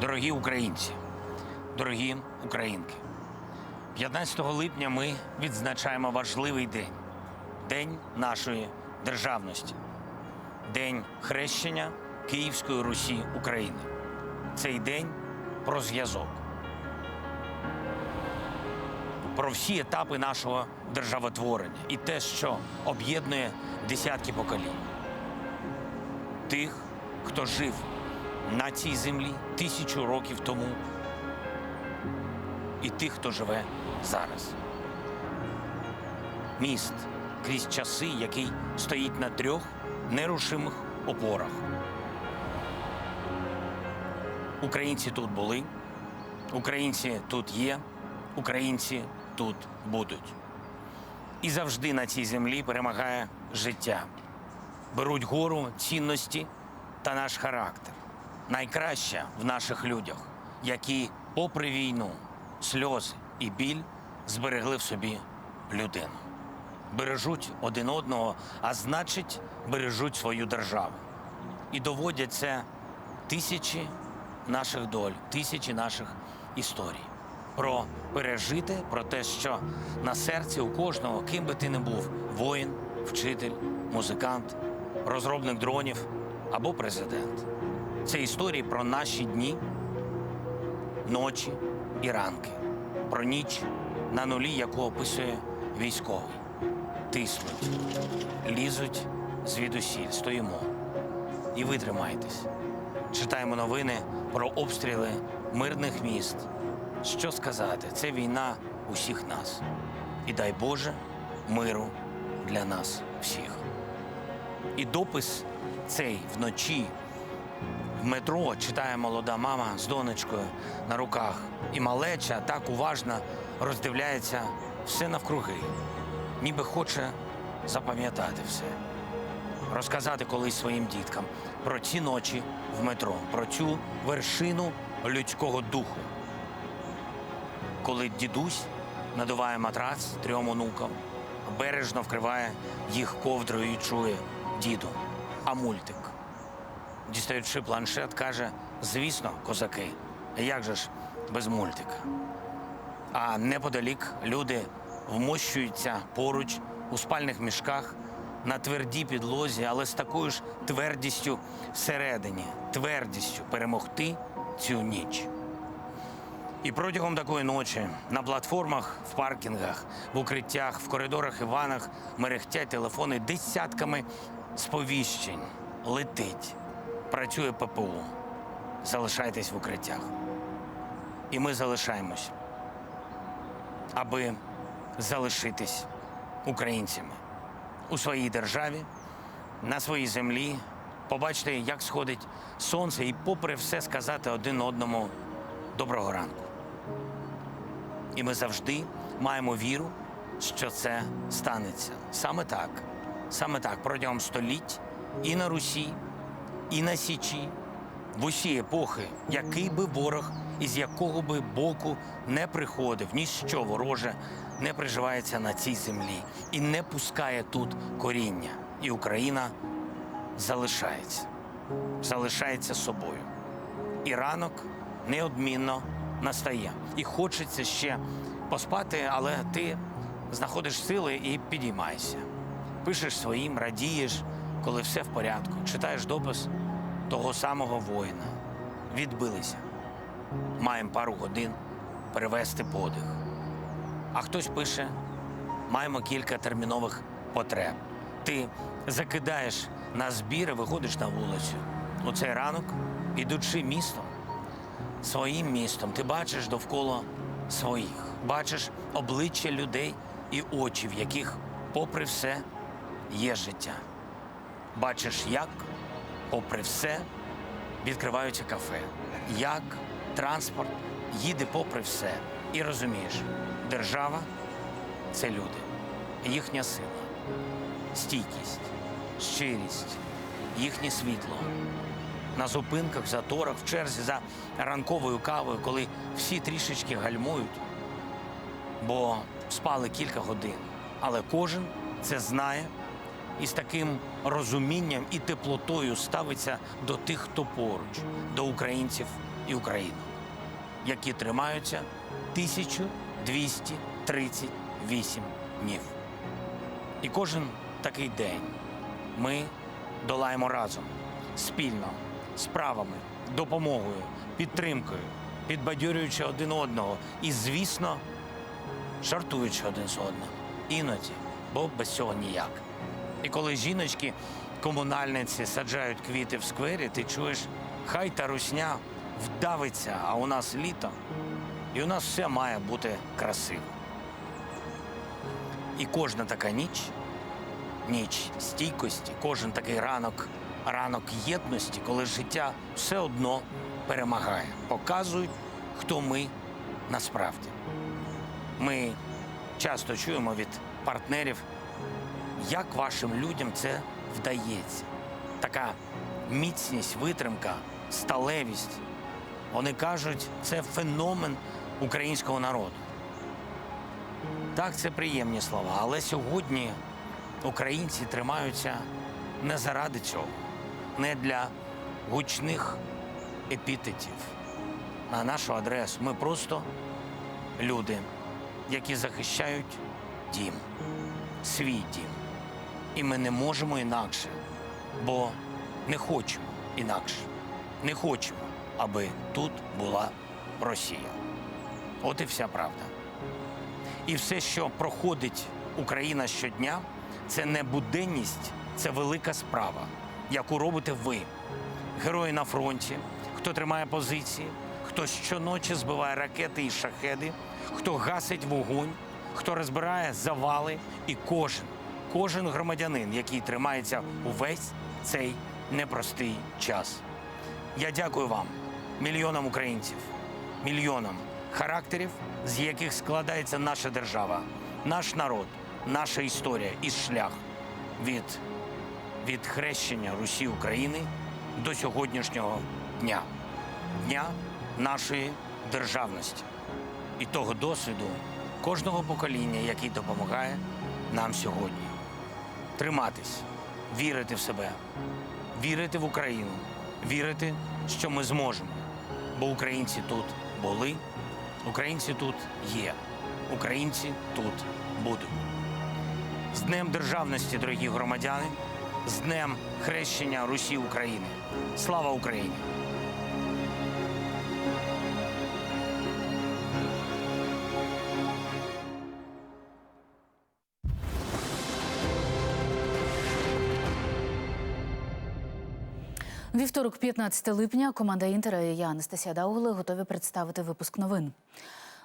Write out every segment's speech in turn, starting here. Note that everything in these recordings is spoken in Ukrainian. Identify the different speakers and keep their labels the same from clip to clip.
Speaker 1: Дорогі українці, дорогі українки, 15 липня ми відзначаємо важливий день День нашої державності, День хрещення Київської Русі України. Цей день про зв'язок, про всі етапи нашого державотворення і те, що об'єднує десятки поколінь. Тих, хто жив на цій землі тисячу років тому, і тих, хто живе зараз. Міст крізь часи, який стоїть на трьох нерушимих опорах. Українці тут були, українці тут є, українці тут будуть. І завжди на цій землі перемагає життя. Беруть гору цінності та наш характер. Найкраще в наших людях, які, попри війну, сльози і біль, зберегли в собі людину. Бережуть один одного, а значить, бережуть свою державу. І доводять це тисячі наших доль, тисячі наших історій. Про пережити, про те, що на серці у кожного, ким би ти не був, воїн, вчитель, музикант, розробник дронів або президент. Це історії про наші дні, ночі і ранки, про ніч на нулі, яку описує військовий. Тиснуть, лізуть звідусіль, стоїмо. І ви тримайтесь. Читаємо новини про обстріли мирних міст. Що сказати? Це війна усіх нас. І дай Боже миру для нас всіх. І допис цей вночі в метро читає молода мама з донечкою на руках. І малеча так уважно роздивляється все навкруги, ніби хоче запам'ятати все. Розказати колись своїм діткам про ці ночі в метро, про цю вершину людського духу. Коли дідусь надуває матрац трьом онукам, бережно вкриває їх ковдрою і чує діду, а мультик. Дістаючи планшет, каже: звісно, козаки, як же ж без мультика? А неподалік люди вмощуються поруч у спальних мішках на твердій підлозі, але з такою ж твердістю всередині, твердістю перемогти цю ніч. І протягом такої ночі на платформах, в паркінгах, в укриттях, в коридорах і ванах мерехтять телефони десятками сповіщень. Летить, працює ППУ. Залишайтесь в укриттях. І ми залишаємось, аби залишитись українцями у своїй державі, на своїй землі, побачити, як сходить сонце, і, попри все, сказати один одному доброго ранку. І ми завжди маємо віру, що це станеться. Саме так, саме так, протягом століть і на Русі, і на Січі, в усі епохи, який би ворог із якого би боку не приходив, ніщо вороже не приживається на цій землі і не пускає тут коріння. І Україна залишається, залишається собою. І ранок неодмінно настає. І хочеться ще поспати, але ти знаходиш сили і підіймаєшся. Пишеш своїм, радієш, коли все в порядку. Читаєш допис того самого воїна. Відбилися. Маємо пару годин перевести подих. А хтось пише: маємо кілька термінових потреб. Ти закидаєш на збір і виходиш на вулицю. У цей ранок, ідучи містом, своїм містом, ти бачиш довкола своїх, бачиш обличчя людей і очі, в яких, попри все, є життя. Бачиш, як, попри все, відкриваються кафе, як транспорт їде попри все. І розумієш, держава це люди, їхня сила, стійкість, щирість, їхнє світло. На зупинках, заторах, в черзі за ранковою кавою, коли всі трішечки гальмують, бо спали кілька годин. Але кожен це знає і з таким розумінням і теплотою ставиться до тих, хто поруч, до українців і Україну, які тримаються 1238 днів. І кожен такий день ми долаємо разом, спільно, справами, допомогою, підтримкою, підбадьорюючи один одного і, звісно, жартуючи один з одним. Іноді, бо без цього ніяк. І коли жіночки, комунальниці саджають квіти в сквері, ти чуєш, хай та русня вдавиться, а у нас літо, і у нас все має бути красиво. І кожна така ніч, ніч стійкості, кожен такий ранок, ранок єдності, коли життя все одно перемагає, показують, хто ми насправді. Ми часто чуємо від партнерів, як вашим людям це вдається. Така міцність, витримка, сталевість. Вони кажуть, це феномен українського народу. Так, це приємні слова, але сьогодні українці тримаються не заради цього, не для гучних епітетів на нашу адресу. Ми просто люди, які захищають дім, свій дім. І ми не можемо інакше, бо не хочемо інакше. Не хочемо, аби тут була Росія. От і вся правда. І все, що проходить Україна щодня, це не буденність, це велика справа, яку робите ви, герої на фронті, хто тримає позиції, хто щоночі збиває ракети і шахеди, хто гасить вогонь, хто розбирає завали, і кожен, кожен громадянин, який тримається увесь цей непростий час. Я дякую вам, мільйонам українців, мільйонам характерів, з яких складається наша держава, наш народ, наша історія і шлях від, від хрещення Русі України до сьогоднішнього дня, дня нашої державності і того досвіду кожного покоління, який допомагає нам сьогодні. Триматись, вірити в себе, вірити в Україну, вірити, що ми зможемо. Бо українці тут були, українці тут є, українці тут будуть. З Днем Державності, дорогі громадяни, з Днем хрещення Русі України. Слава Україні!
Speaker 2: Вівторок, 15 липня, команда Інтера і я, Анастасія Даугли, готові представити випуск новин.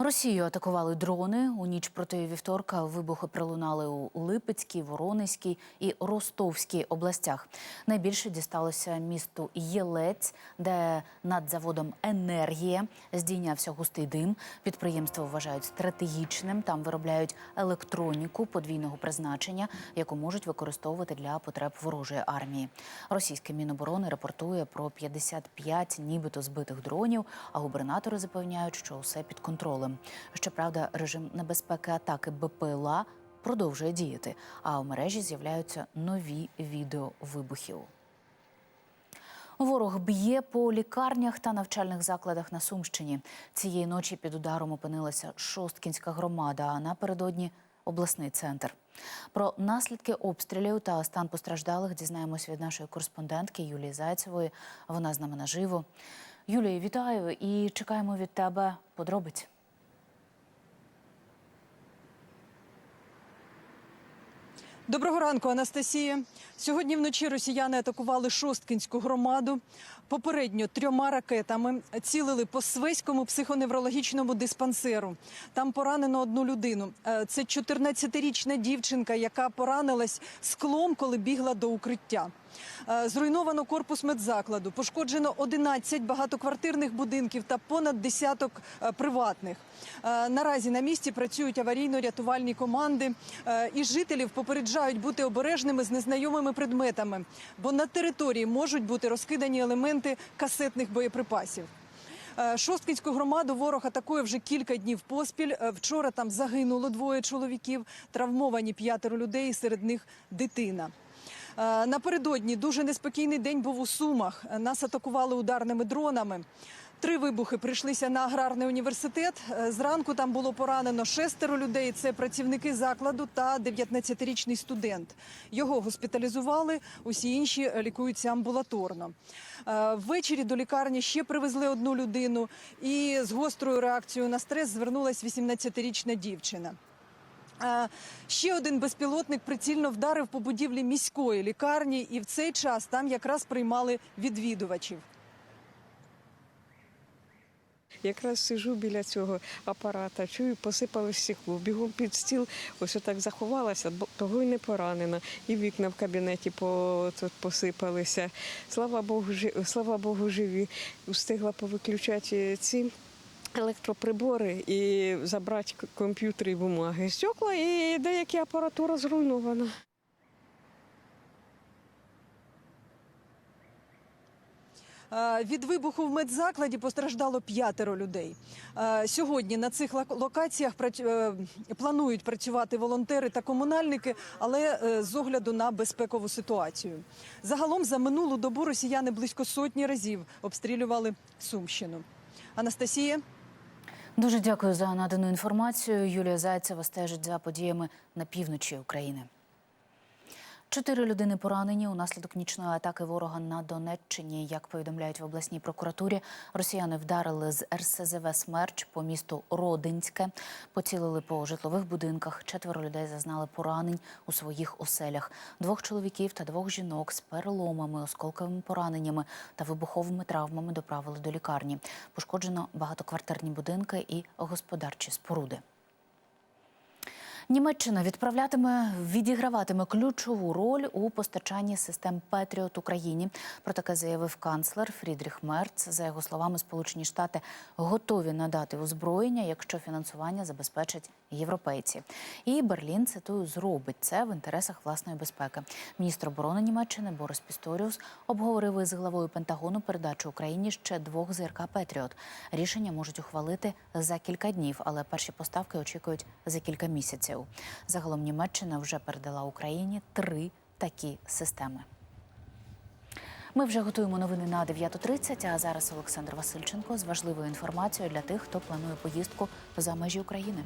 Speaker 2: Росію атакували дрони. У ніч проти вівторка вибухи пролунали у Липецькій, Воронезькій і Ростовській областях. Найбільше дісталося місту Єлець, де над заводом енергія здійнявся густий дим. Підприємство вважають стратегічним. Там виробляють електроніку подвійного призначення, яку можуть використовувати для потреб ворожої армії. Російське міноборони репортує про 55 нібито збитих дронів, а губернатори запевняють, що усе під контролем. Щоправда, режим небезпеки атаки БПЛА продовжує діяти, а у мережі з'являються нові відео вибухів. Ворог б'є по лікарнях та навчальних закладах на Сумщині. Цієї ночі під ударом опинилася Шосткінська громада, а напередодні обласний центр. Про наслідки обстрілів та стан постраждалих дізнаємось від нашої кореспондентки Юлії Зайцевої. Вона з нами наживо. Юлія, вітаю і чекаємо від тебе подробиць.
Speaker 3: Доброго ранку, Анастасія. Сьогодні вночі росіяни атакували Шосткінську громаду. Попередньо трьома ракетами цілили по Свеському психоневрологічному диспансеру. Там поранено одну людину. Е, Це 14-річна дівчинка, яка поранилась склом, коли бігла до укриття. Е, Зруйновано корпус медзакладу, пошкоджено 11 багатоквартирних будинків та понад десяток е, приватних. Е, Наразі на місці працюють аварійно-рятувальні команди, і жителів попереджають бути обережними з незнайомими предметами, бо на території можуть бути розкидані елементи касетних боєприпасів. Шосткінську громаду ворог атакує вже кілька днів поспіль. Вчора там загинуло двоє чоловіків, травмовані п'ятеро людей, серед них дитина. Е, Напередодні дуже неспокійний день був у Сумах. Нас атакували ударними дронами. Три вибухи прийшлися на аграрний університет. Е, Зранку там було поранено шестеро людей. Це працівники закладу та 19-річний студент. Його госпіталізували. Усі інші лікуються амбулаторно. Е, Ввечері до лікарні ще привезли одну людину. І з гострою реакцією на стрес звернулась 18-річна дівчина. Ще один безпілотник прицільно вдарив по будівлі міської лікарні, і в цей час там якраз приймали відвідувачів.
Speaker 4: Якраз сижу біля цього апарата, чую, посипалось стекло. Бігом під стіл, ось отак заховалася, того й не поранена. І вікна в кабінеті посипалися. Слава Богу, слава Богу, живі. Встигла повиключати ці. Електроприбори і забрати комп'ютери і бумаги. Стекла і деякі апаратура зруйнована.
Speaker 3: Е, Від вибуху в медзакладі постраждало п'ятеро людей. Е, Сьогодні на цих лок- локаціях е, планують працювати волонтери та комунальники, але з огляду на безпекову ситуацію. Загалом за минулу добу росіяни близько сотні разів обстрілювали Сумщину. Анастасія.
Speaker 2: Дуже дякую за надану інформацію. Юлія Зайцева стежить за подіями на півночі України. Чотири людини поранені унаслідок нічної атаки ворога на Донеччині. Як повідомляють в обласній прокуратурі, росіяни вдарили з РСЗВ «Смерч» по місту Родинське, поцілили по житлових будинках. Четверо людей зазнали поранень у своїх оселях. Двох чоловіків та двох жінок з переломами, осколковими пораненнями та вибуховими травмами доправили до лікарні. Пошкоджено багатоквартирні будинки і господарчі споруди. Німеччина відправлятиме відіграватиме ключову роль у постачанні систем Петріот Україні. Про таке заявив канцлер Фрідріх Мерц. За його словами, Сполучені Штати готові надати озброєння, якщо фінансування забезпечать європейці. І Берлін цитую зробить це в інтересах власної безпеки. Міністр оборони Німеччини Борис Пісторіус обговорив із главою Пентагону передачу Україні ще двох ЗРК Петріот. Рішення можуть ухвалити за кілька днів, але перші поставки очікують за кілька місяців. Загалом Німеччина вже передала Україні три такі системи. Ми вже готуємо новини на 9.30, а зараз Олександр Васильченко з важливою інформацією для тих, хто планує поїздку за межі України.